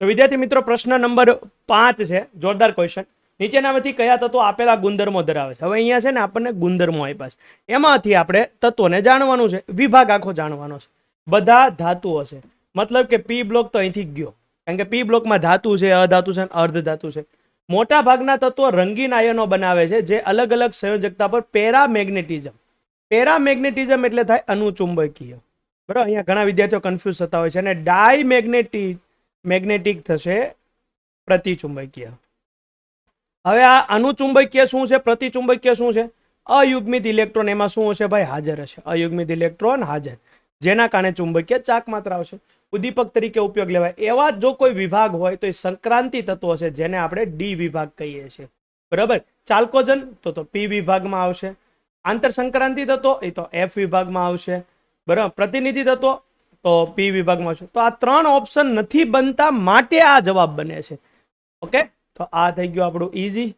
તો વિદ્યાર્થી મિત્રો, પ્રશ્ન નંબર પાંચ છે, જોરદાર ક્વેશ્ચન નીચેનામાંથી કયા તત્વો આપેલા ગુણધર્મો ધરાવે છે? હવે અહીંયા છે ને આપણને ગુણધર્મો આપ્યા છે. એમાંથી આપણે તત્વોને જાણવાનું છે, વિભાગ આખો જાણવાનો છે. બધા ધાતુઓ છે. મતલબ કે પી બ્લોક તો અહીંથી ગયો. કારણ કે પી બ્લોકમાં ધાતુ છે, અધાતુ છે અને અર્ધ ધાતુ છે. મોટા ભાગના તત્વો રંગીન આયનો બનાવે છે, જે અલગ અલગ સંયોજકતા પર પેરામેગ્નેટિઝમ. પેરામેગ્નેટિઝમ એટલે થાય અનુચુંબકીય બરાબર? અહીંયા ઘણા વિદ્યાર્થીઓ કન્ફ્યુઝ થતા હોય છે. અને ડાયમેગ્નેટિક મેગ્નેટિક થશે પ્રતિચુંબકીય. હવે આ અનુચુંબકીય શું છે? પ્રતિચુંબકીય શું છે? અયુગ્મિત ઇલેક્ટ્રોન એમાં શું હશે ભાઈ? હાજર હશે. અયુગ્મિત ઇલેક્ટ્રોન હાજર. જેના કારણે ચુંબકીય ચાક માત્ર આવશે. ઉદ્દીપક તરીકે ઉપયોગ લેવાય. એવા જો કોઈ વિભાગ હોય તો એ સંક્રાંતિ તત્વો છે જેને આપણે ડી વિભાગ કહીએ છીએ. બરાબર? ચાલ્કોજન, તો તો પી વિભાગમાં આવશે. આંતર સંક્રાંતિ તત્વો, એ તો એફ વિભાગમાં આવશે. બરાબર? પ્રતિનિધિ તત્વો તો પી વિભાગમાં છે. તો આ ત્રણ ઓપ્શન નથી બનતા, માટે આ જવાબ બને છે. ઓકે તો આ થઈ ગયું આપણું ઇઝી